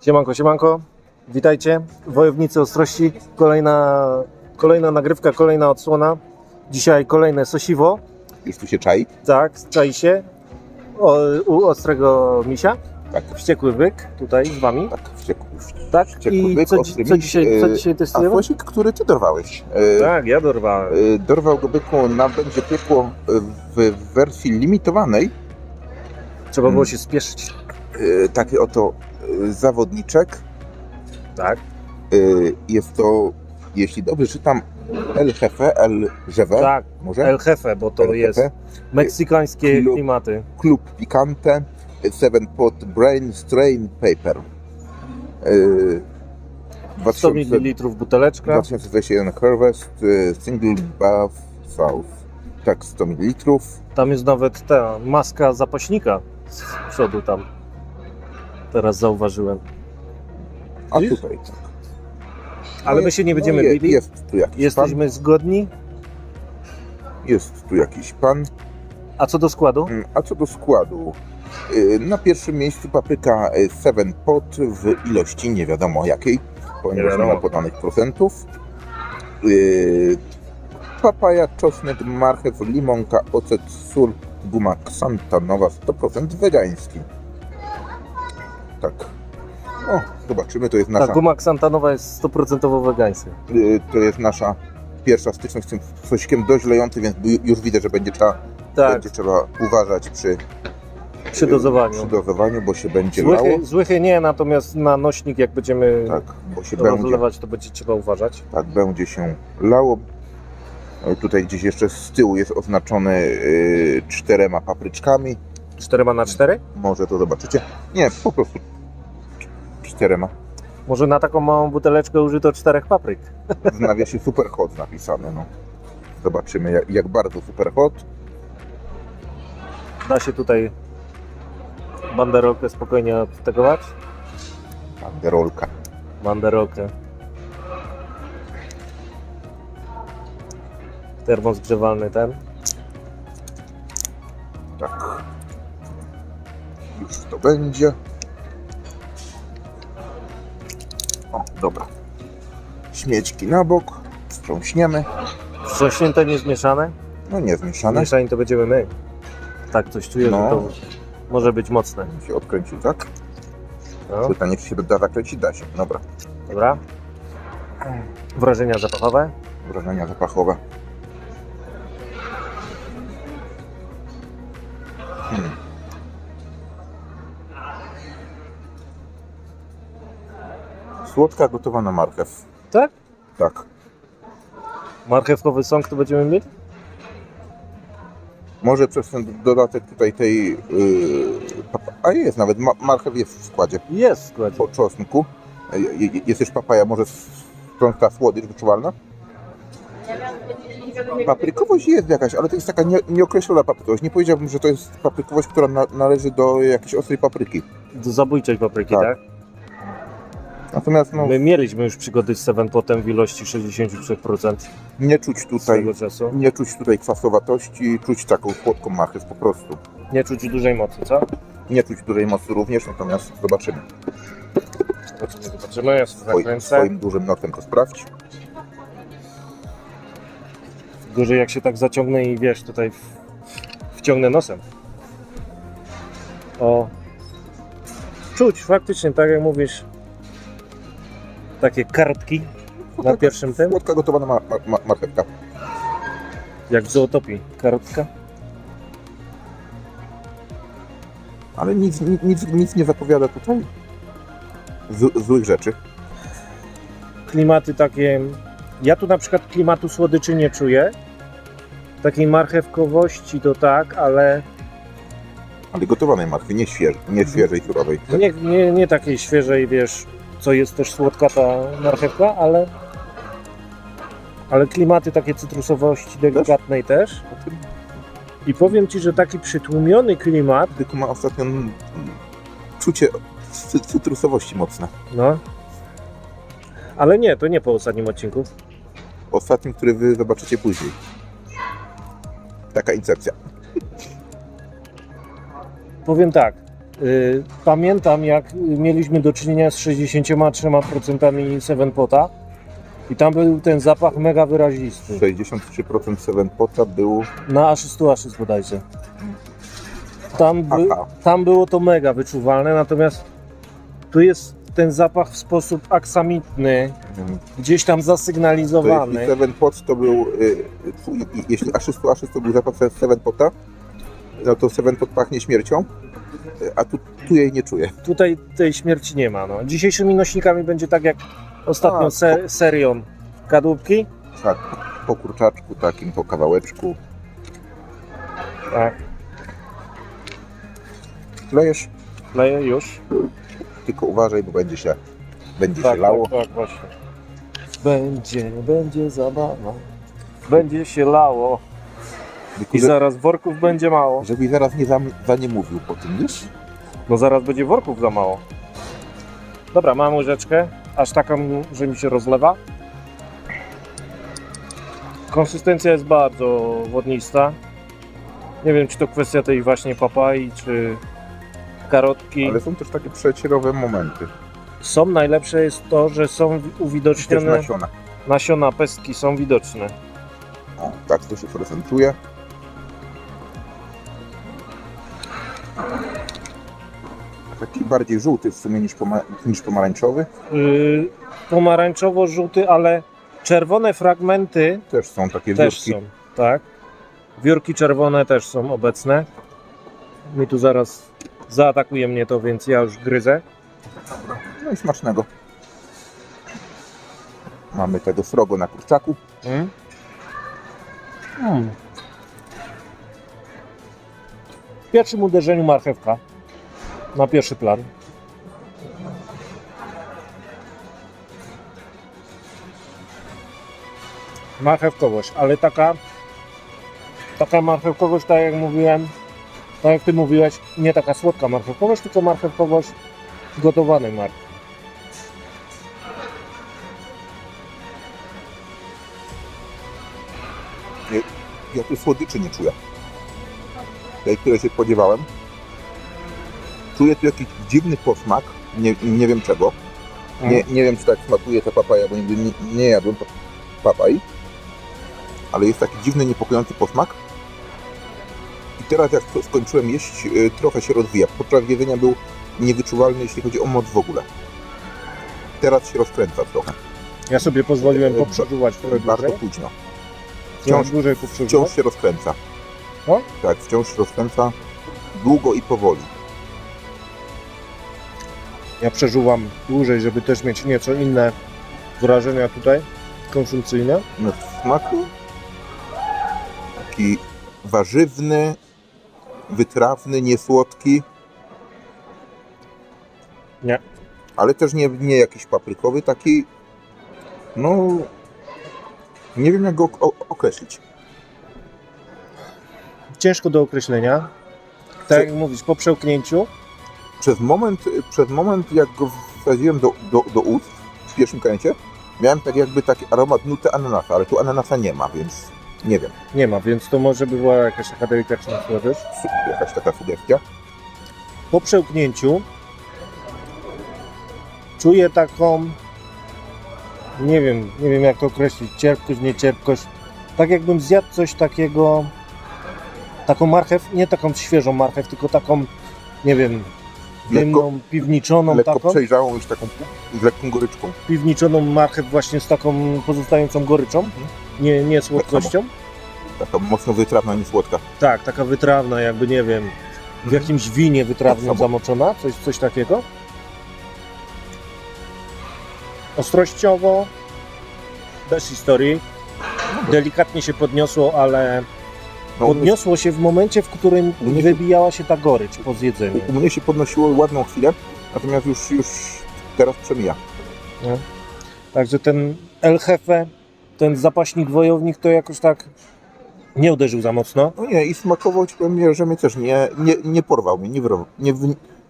Siemanko, siemanko. Witajcie. Wojownicy Ostrości. Kolejna, kolejna nagrywka, kolejna odsłona. Dzisiaj kolejne sosiwo. Już tu się czai? Tak, czai się. O, u Ostrego Misia. Tak. Wściekły byk tutaj z Wami. Tak, wściekły. Tak. Wściekły I byk, co, ostry co, miś, dzisiaj, co e, dzisiaj A testujemy? fosik, który ty dorwałeś? E, Tak, ja dorwałem. e, Dorwał go byku na będzie piekło e, w wersji limitowanej. Trzeba było mm. się spieszyć. E, Taki oto e, zawodniczek. Tak. E, Jest to, jeśli dobrze czytam, El Jefe, El Jefe, Tak, może? El Jefe, bo to El jest Jefe. meksykańskie Klub. klimaty. Club Picante, Seven Pot Brain Strain Paper. E, 100 2000 ml buteleczka. 2021 Harvest Single Bath South. Tak, 100 ml. Tam jest nawet ta maska zapaśnika z przodu tam. Teraz zauważyłem. A Widzisz? tutaj tak. Ale my się nie będziemy no, je, bili. Jest tu jakiś Jesteśmy zgodni. pan. Jest tu jakiś pan. A co do składu? Mm, A co do składu? e, Na pierwszym miejscu papryka e, Seven Pot w ilości nie wiadomo jakiej, ponieważ nie, ma podanych procentów. E, Papaja, czosnek, marchew, limonka, ocet, sól, guma ksantanowa 100% wegański. Tak. O, zobaczymy, to jest Ta nasza, guma ksantanowa jest 100% wegańska. y, to jest nasza pierwsza styczność z tym sosikiem dość lejący, więc już widzę, że będzie trzeba, Tak, będzie trzeba uważać przy, przy y, dozowaniu. przy dozowaniu, bo się będzie lało. Złychy, złychy nie, natomiast na nośnik jak będziemy Tak, bo się będzie, rozlewać, to będzie trzeba uważać. tak, będzie się lało. Tutaj gdzieś jeszcze z tyłu jest oznaczony y, czterema papryczkami. 4 na 4? Może to zobaczycie. Nie, po prostu czterema. Może na taką małą buteleczkę użyto czterech papryk. W nawiasie super hot napisane. No. Zobaczymy jak, jak bardzo super hot. Da się tutaj banderolkę spokojnie odtegować. Banderolka. Banderolkę. Termozgrzewalny ten. Tak. Już to będzie. O, dobra. Śmieczki na bok. Wstrząśniemy. Wstrząśnięte, niezmieszane. No nie zmieszane. Mieszani to będziemy my. Tak, coś czuję, No. że to może być mocne. Się odkręcił, tak? No, Pytanie, czy się da zakręcić? Da się. Dobra. dobra. Wrażenia zapachowe. Wrażenia zapachowe. Słodka gotowana marchew. Tak? Tak. Marchewkowy sąk to będziemy mieć? Może przez ten dodatek tutaj tej... Yy, papa- a jest nawet, ma, marchew jest w składzie. Jest w składzie. Po czosnku. Y, y, Jest też papaja, może stąd ta słodycz wyczuwalna? Paprykowość jest jakaś, ale to jest taka nie, nieokreślona paprykowość. Nie powiedziałbym, że to jest paprykowość, która na, należy do jakiejś ostrej papryki. Do zabójczej papryki, Tak. tak? Natomiast no, My mieliśmy już przygody z Seven Potem w ilości 63% nie czuć tutaj, czasu. nie czuć tutaj kwasowatości, czuć taką słodką marchew po prostu. Nie czuć dużej mocy, co? Nie czuć dużej mocy również, natomiast zobaczymy. Zobaczymy, zobaczymy. Ja sobie zakręcę. swoim dużym notem to sprawdź. Gorzej jak się tak zaciągnę i wiesz, tutaj w, wciągnę nosem. O. Czuć faktycznie, tak jak mówisz, takie kartki na pierwszym tym, Słodka gotowana ma, ma, ma, marchewka. jak w zootopii. Kartka. Ale nic, nic, nic, nic nie zapowiada tutaj z, złych rzeczy. Klimaty takie. Ja tu na przykład klimatu słodyczy nie czuję. Takiej marchewkowości to tak, ale Ale gotowanej marchwy, nie, śwież, nie świeżej, surowej. nie, nie, nie takiej świeżej, wiesz, co jest też słodka ta marchewka, ale ale klimaty takie cytrusowości delikatnej też. I powiem Ci, że taki przytłumiony klimat, Tylko ma ostatnio mm, czucie cy- cytrusowości mocne. no. Ale nie, to nie po ostatnim odcinku. Ostatnim, który wy zobaczycie później. Taka incepcja. Powiem tak, Pamiętam, jak mieliśmy do czynienia z 63% Seven Pota i tam był ten zapach mega wyrazisty. 63% Seven Pota był... Na aszystu aszyst bodajże. Tam, by, tam było to mega wyczuwalne, natomiast tu jest ten zapach w sposób aksamitny, gdzieś tam To zasygnalizowany. jeśli Seven Pot to był... y, i- Jeśli Aszystu Aszyst to był zapach Seven Pota, no to Seven Pot pachnie śmiercią, y, a tu, tu jej nie czuję. Tutaj tej śmierci nie ma. No. Dzisiejszymi nośnikami będzie tak jak ostatnią A, se, serią kadłubki. Tak, po kurczaczku takim, po kawałeczku. Tak, Lejesz, leję już. tylko uważaj, bo będzie się, będzie Tak, się lało. tak, tak, właśnie. Będzie, będzie zabawa. Będzie się lało Tylko, i że- zaraz worków będzie mało. Żebyś zaraz nie za, za nie mówił po tym, wiesz? No zaraz będzie worków za mało. Dobra, mam łyżeczkę, aż taką, że mi się rozlewa. Konsystencja jest bardzo wodnista. Nie wiem, czy to kwestia tej właśnie papai, czy karotki. Ale są też takie przecierowe momenty. Są najlepsze jest to, że są Też uwidocznione nasiona. nasiona pestki, są widoczne. O, tak to się prezentuje. Taki bardziej żółty w sumie niż, poma- niż pomarańczowy. Yy, pomarańczowo-żółty, ale czerwone fragmenty Też są takie też wiórki. są, tak. Wiórki czerwone też są obecne. Mi tu zaraz zaatakuje mnie to, więc ja już gryzę. No i smacznego. Mamy tego srogo na kurczaku. Mm. Mm. W pierwszym uderzeniu marchewka na pierwszy plan. Marchewkowość, ale taka taka marchewkowość, tak jak mówiłem, tak jak ty mówiłeś, nie taka słodka marchewkowość, tylko marchewkowość gotowanej marchewki. Ja tu słodyczy nie czuję. Tej, które się spodziewałem. Czuję tu jakiś dziwny posmak. Nie, nie wiem czego. Nie, nie wiem, czy tak smakuje ta papaja, bo nigdy nie, nie jadłem pa- papaj. Ale jest taki dziwny, niepokojący posmak. I teraz jak skończyłem jeść, y, trochę się rozwija. Podczas jedzenia był niewyczuwalny, jeśli chodzi o moc w ogóle. Teraz się rozkręca trochę. Ja sobie pozwoliłem E, poprzeżuwać trochę Bardzo dłużej. późno. Wciąż dłużej. Wciąż się rozkręca. O? Tak, wciąż się rozkręca. Długo i powoli. Ja przeżuwam dłużej, żeby też mieć nieco inne wrażenia tutaj konsumpcyjne. No, w smaku taki warzywny, wytrawny, niesłodki. Nie. Ale też nie, nie jakiś paprykowy, taki no nie wiem jak go określić. Ciężko do określenia. Tak jak mówisz, po przełknięciu Przez moment, przez moment jak go wsadziłem do, do, do ust w pierwszym kręcie, miałem tak jakby taki aromat nuty ananasa, ale tu ananasa nie ma, więc nie wiem, nie ma, więc to może by była jakaś taka delikatna słodycz. jakaś taka sugestia. Po przełknięciu czuję taką nie wiem, nie wiem jak to określić, cierpkość, nie cierpkość. Tak jakbym zjadł coś takiego taką marchew, nie taką świeżą marchew, tylko taką, nie wiem, dymną, piwniczoną Lekko taką. przejrzałą już taką z lekką goryczką. piwniczoną marchew właśnie z taką pozostającą goryczą, nie, nie słodkością. Taka mocno wytrawna, niesłodka. Tak, taka wytrawna, jakby nie wiem, w jakimś winie wytrawnym Tak zamoczona, coś, coś takiego. Ostrościowo, bez historii. Delikatnie się podniosło, ale No, podniosło się w momencie, w którym u mnie się- wybijała się ta gorycz po zjedzeniu. u mnie się podnosiło ładną chwilę, natomiast już, już teraz przemija. Także ten El Jefe, ten zapaśnik wojownik to jakoś tak nie uderzył za mocno. No nie, i smakowo ci powiem, że mnie też nie, nie, nie porwał mnie, nie wyrwał, nie,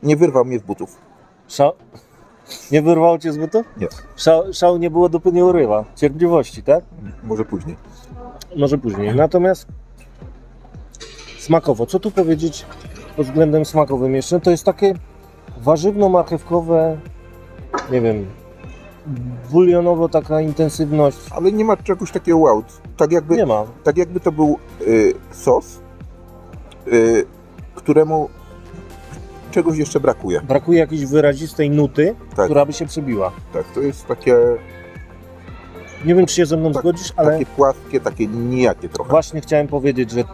nie wyrwał mnie z butów. Szał... Nie wyrwało cię z butu? Nie. Szał, szał nie było, dopóki nie urywa. Cierpliwości, tak? Może później. Może później. Natomiast smakowo, co tu powiedzieć pod względem smakowym jeszcze, to jest takie warzywno-marchewkowe, nie wiem, bulionowo taka intensywność. Ale nie ma czegoś takiego wow. Tak jakby, Nie ma. tak jakby to był y, sos, y, któremu czegoś jeszcze brakuje. Brakuje jakiejś wyrazistej nuty, Tak. która by się przebiła. Tak, to jest takie, Nie wiem, czy się ze mną Tak, zgodzisz, ale takie płaskie, takie nijakie trochę. właśnie chciałem powiedzieć, że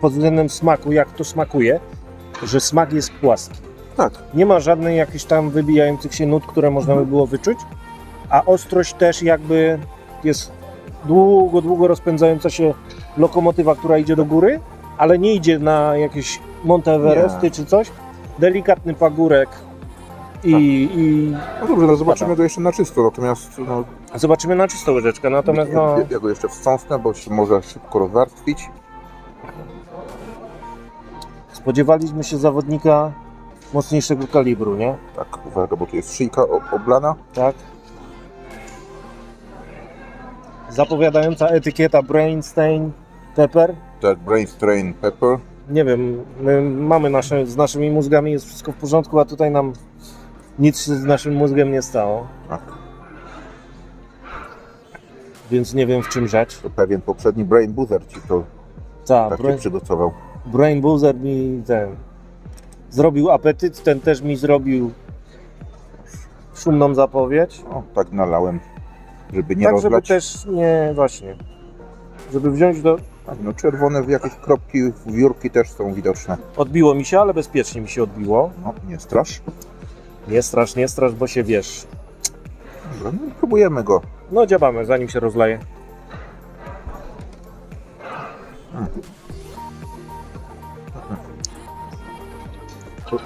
pod względem smaku, jak to smakuje, że smak jest płaski. Tak, Nie ma żadnych jakichś tam wybijających się nut, które można by było wyczuć, a ostrość też jakby jest długo, długo rozpędzająca się lokomotywa, która idzie do góry, ale nie idzie na jakieś Monteveresty Nie. czy coś. Delikatny pagórek i, i no dobrze, no zobaczymy go jeszcze na czysto, natomiast no, zobaczymy na czystą łyżeczkę. Natomiast no, ja, ja go jeszcze wstrząsnę, bo się może szybko rozwarstwić. Spodziewaliśmy się zawodnika mocniejszego kalibru, nie? Tak, uwaga, bo tu jest szyjka o- oblana. Tak. Zapowiadająca etykieta Brainstain Pepper. Tak, Brain Strain Pepper. Nie wiem, my mamy nasze, z naszymi mózgami jest wszystko w porządku, a tutaj nam nic się z naszym mózgiem nie stało. Tak, Więc nie wiem w czym rzecz. to pewien poprzedni Brain Boozer ci to Ta, takie brain, przygotował. Brain Boozer mi ten zrobił apetyt, ten też mi zrobił szumną zapowiedź. O, tak nalałem, żeby nie tak, żeby rozlać. też nie, właśnie, żeby wziąć do... Tak, no czerwone jakieś kropki, wiórki też są widoczne. Odbiło mi się, ale bezpiecznie mi się odbiło. No, nie strasz. Nie strasz, nie strasz, bo się wiesz. Dobra, no, próbujemy go. No dziabamy, zanim się rozleje. To-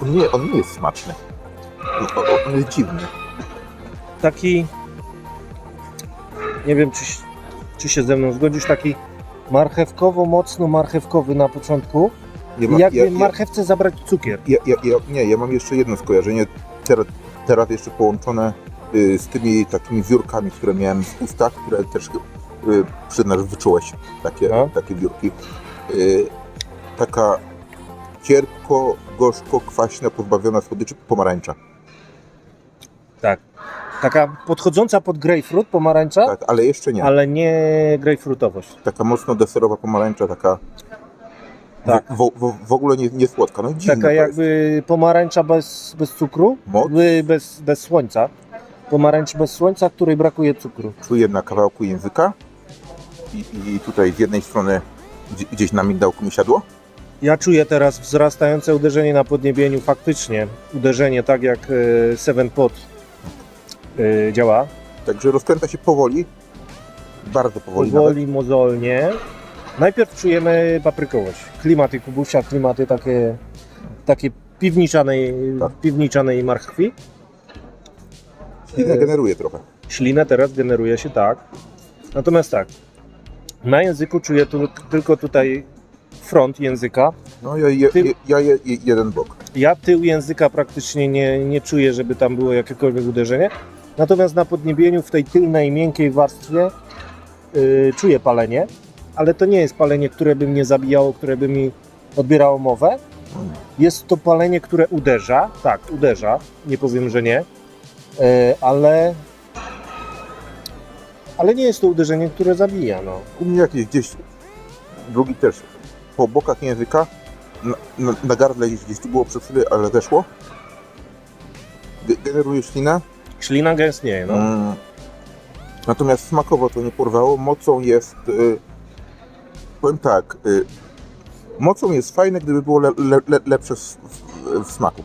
On nie, on nie jest smaczny. On, on- jest dziwny. Taki, nie wiem czy, czy się ze mną zgodzisz, taki marchewkowo, mocno marchewkowy na początku. Ja I mam- jakby ja- ja- marchewce zabrać cukier. Ja, ja, ja, nie, ja mam jeszcze jedno skojarzenie, teraz, teraz jeszcze połączone y, z tymi takimi wiórkami, które miałem w ustach, które też y, przyznasz, wyczułeś takie, No. takie wiórki. Y, taka cierpko, gorzko, kwaśna, pozbawiona słodyczy pomarańcza. Tak. Taka podchodząca pod grapefruit, pomarańcza, Tak, ale jeszcze nie. ale nie grapefruitowość. Taka mocno deserowa pomarańcza, taka Tak. w, w, w ogóle nie, nie słodka. No Taka jakby pomarańcza bez, bez cukru, Moc bez, bez słońca. Pomarańcz bez słońca, której brakuje cukru. czuję na kawałku języka i, i tutaj z jednej strony gdzie- gdzieś na migdałku mi siadło. Ja czuję teraz wzrastające uderzenie na podniebieniu, faktycznie uderzenie tak jak e, Seven Pot e, działa. Także rozkręca się powoli, bardzo powoli, nawet. Powoli, mozolnie. Najpierw czujemy paprykowość. Klimaty kubusia, klimaty takie, takie piwniczanej, Tak. piwniczanej marchwi. Ślinę generuje trochę. Ślinę teraz generuje się tak. Natomiast tak, na języku czuję tu, tylko tutaj front języka. No ja, je, Ty- ja je, jeden bok. Ja tył języka praktycznie nie, nie czuję, żeby tam było jakiekolwiek uderzenie. Natomiast na podniebieniu, w tej tylnej, miękkiej warstwie yy, czuję palenie, ale to nie jest palenie, które by mnie zabijało, które by mi odbierało mowę. Jest to palenie, które uderza, tak, uderza, nie powiem, że nie, yy, ale, ale nie jest to uderzenie, które zabija. No. U mnie jakieś gdzieś, drugi też, po bokach języka, na, na, na gardle gdzieś, gdzieś tu było przed chwilą, ale zeszło. Ge- Generuje ślinę. Ślina gęstnieje, no. Mm. Natomiast smakowo to nie porwało. Mocą jest, y, powiem tak, y, mocą jest fajne, gdyby było le, le, le, lepsze w, w, w smaku.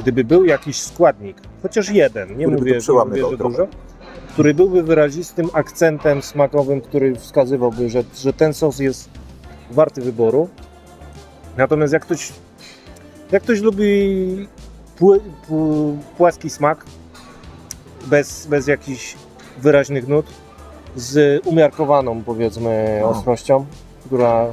gdyby był jakiś składnik, chociaż jeden, nie Który mówię, nie przełamywał mówię że dużo, który byłby wyrazistym akcentem smakowym, który wskazywałby, że, że ten sos jest warty wyboru. Natomiast jak ktoś, jak ktoś lubi pły, pł- płaski smak, bez, bez jakichś wyraźnych nut, z umiarkowaną powiedzmy No. ostrością, która,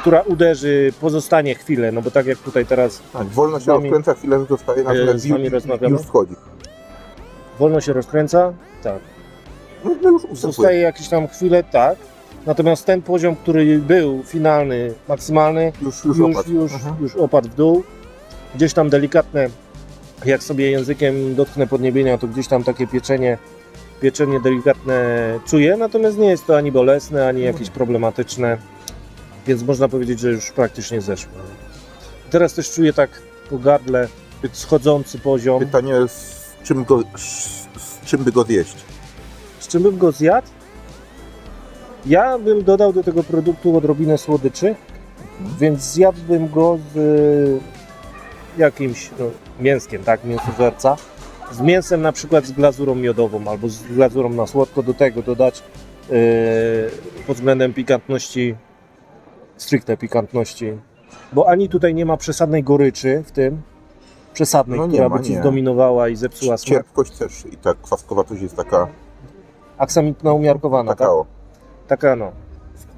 która uderzy, pozostanie chwilę, no bo tak jak tutaj teraz Tak, wolno się nami- rozkręca, chwilę zostaje, natomiast z nami już, wchodzi. wolno się rozkręca, tak. No, no już ustępuje. Zostaje jakieś tam chwilę, tak. Natomiast ten poziom, który był finalny, maksymalny, Już, już, już, opadł. już, Mhm. już opadł w dół. Gdzieś tam delikatne, jak sobie językiem dotknę podniebienia, to gdzieś tam takie pieczenie, pieczenie delikatne czuję, natomiast nie jest to ani bolesne, ani jakieś problematyczne, więc można powiedzieć, że już praktycznie zeszło. Teraz też czuję tak po gardle schodzący poziom. Pytanie, z czym, go, z, z czym by go zjeść? Z czym bym go zjadł? Ja bym dodał do tego produktu odrobinę słodyczy, więc zjadłbym go z y, jakimś no, mięskiem, tak, mięsożerca. Z mięsem na przykład z glazurą miodową albo z glazurą na słodko, do tego dodać yy, pod względem pikantności, stricte pikantności, bo ani tutaj nie ma przesadnej goryczy w tym, przesadnej, No która ma, by Ci nie. zdominowała i zepsuła smak. Cierpkość też i ta kwaskowatość jest taka, Aksamitna umiarkowana, tak? Taka o. taka no,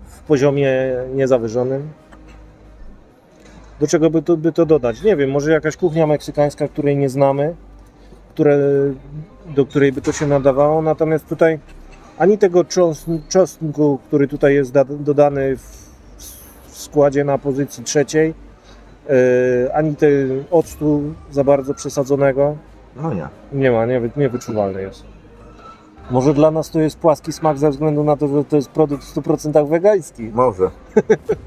w- poziomie niezawyżonym. Do czego by to, by to dodać? Nie wiem, może jakaś kuchnia meksykańska, której nie znamy, które, do której by to się nadawało, natomiast tutaj ani tego czosn- czosnku, który tutaj jest da- dodany w, składzie na pozycji trzeciej, yy, ani tego octu za bardzo przesadzonego, No nie. nie ma, nie, niewyczuwalny jest. Może dla nas to jest płaski smak ze względu na to, że to jest produkt w 100% wegański. Może.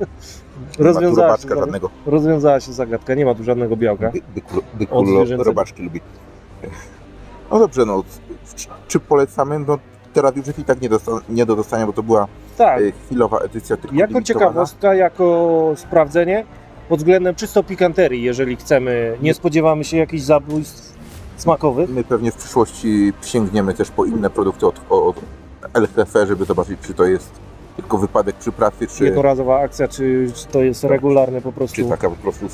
Rozwiązała się, żadnego. rozwiązała się zagadka, nie ma tu żadnego białka. By, byku, lo- robaczki lubi. No dobrze, no. Czy, polecamy? No teraz już jest i tak nie, dosta, nie do dostania, bo to była Tak, e, chwilowa edycja tylko jako ciekawostka, jako sprawdzenie, pod względem czysto pikanterii, jeżeli chcemy, nie spodziewamy się jakichś zabójstw smakowych. My pewnie w przyszłości sięgniemy też po inne produkty od, od LHF, żeby zobaczyć, czy to jest tylko wypadek przy pracy, czy, Jednorazowa akcja, czy czy to jest regularne po czy prostu taka po prostu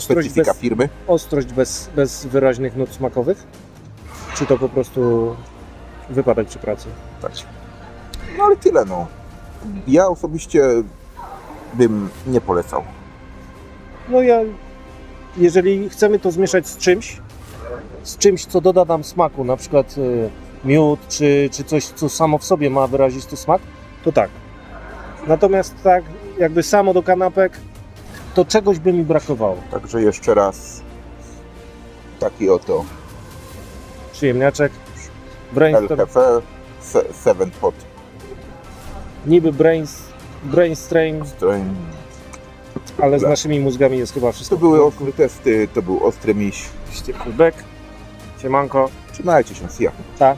specyfika bez- firmy. ostrość bez, bez wyraźnych nut smakowych, czy to po prostu wypadek przy pracy. Tak. No ale tyle, no. Ja osobiście bym nie polecał. No ja, jeżeli chcemy to zmieszać z czymś, z czymś, co doda nam smaku, na przykład y, miód, czy, czy coś, co samo w sobie ma wyrazisty smak, to tak. Natomiast tak, jakby samo do kanapek, to czegoś by mi brakowało. Także jeszcze raz taki oto Przyjemniaczek, brainstorm, LHF se- Seven Pot niby brains, brainstrain, Strain. ale z naszymi mózgami jest chyba wszystko. To były ostre testy, to był ostry miś. Ściekły bek, siemanko, Trzymajcie się, ja. ta.